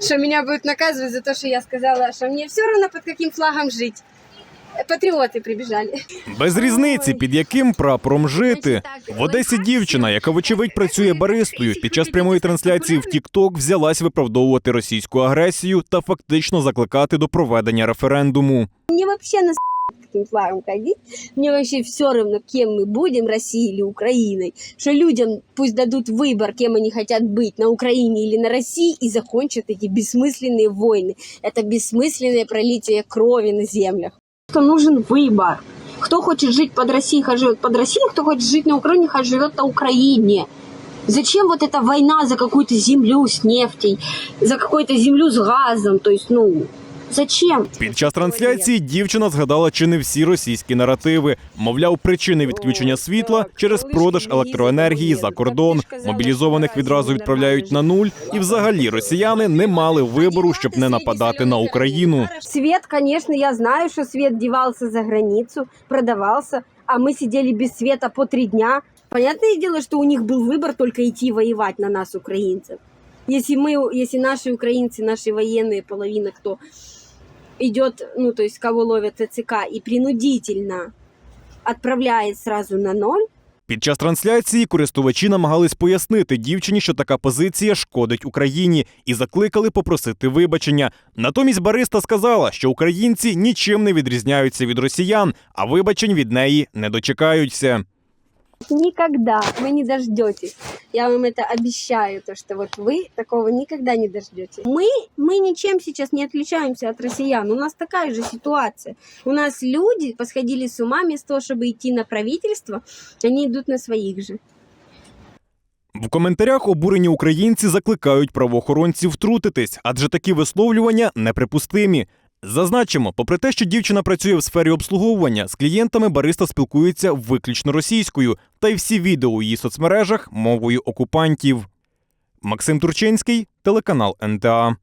что меня будут наказывать за то, что я сказала, что мне все равно под каким флагом жить. Патріоти прибіжалі Без різниці, під яким прапором жити. В Одесі дівчина, яка вочевидь працює баристою, під час прямої трансляції в Тікток взялась виправдовувати російську агресію та фактично закликати до проведення референдуму. Мені вообще на каким флагом ходить. Мне вообще все равно, кем мы будем, Россией или Украиной. Что людям пусть дадут выбор, кем они хотят быть, на Украине или на России, и закончат эти бессмысленные войны. Это бессмысленное пролитие крови на землях. что нужен выбор. Кто хочет жить под Россией, хай живет под Россией, кто хочет жить на Украине, хай живет на Украине. Зачем вот эта война за какую-то землю с нефтей, за какую-то землю с газом? То есть, ну, зачем? Під час трансляції дівчина згадала чи не всі російські наративи. Мовляв, причини відключення світла через продаж електроенергії за кордон. Мобілізованих відразу відправляють на нуль. І взагалі росіяни не мали вибору, щоб не нападати на Україну. Свет, конечно, я знаю, что свет девался за границу, продавался, а мы сидели без света по три дня. Понятное дело, что у них был выбор только идти воевать на нас, украинцев. Если мы, если наши украинцы, наши военные, половина кто идет, ну, то есть кого ловят ТЦК и принудительно отправляет сразу на ноль, Під час трансляції користувачі намагались пояснити дівчині, що така позиція шкодить Україні, і закликали попросити вибачення. Натомість Бариста сказала, що українці нічим не відрізняються від росіян, а вибачень від неї не дочекаються. Никогда вы не дождетесь. Я вам это обещаю, то что вот вы такого никогда не дождетесь. Мы, мы ничем сейчас не отличаемся от россиян. У нас такая же ситуация. У нас люди посходили с ума вместо того, чтобы идти на правительство, они идут на своих же. В коментарях обурені українці закликають правоохоронців втрутитись, адже такі висловлювання неприпустимі. Зазначимо, попри те, що дівчина працює в сфері обслуговування, з клієнтами бариста спілкується виключно російською, та й всі відео у її соцмережах мовою окупантів. Максим Турчинський, телеканал НТА.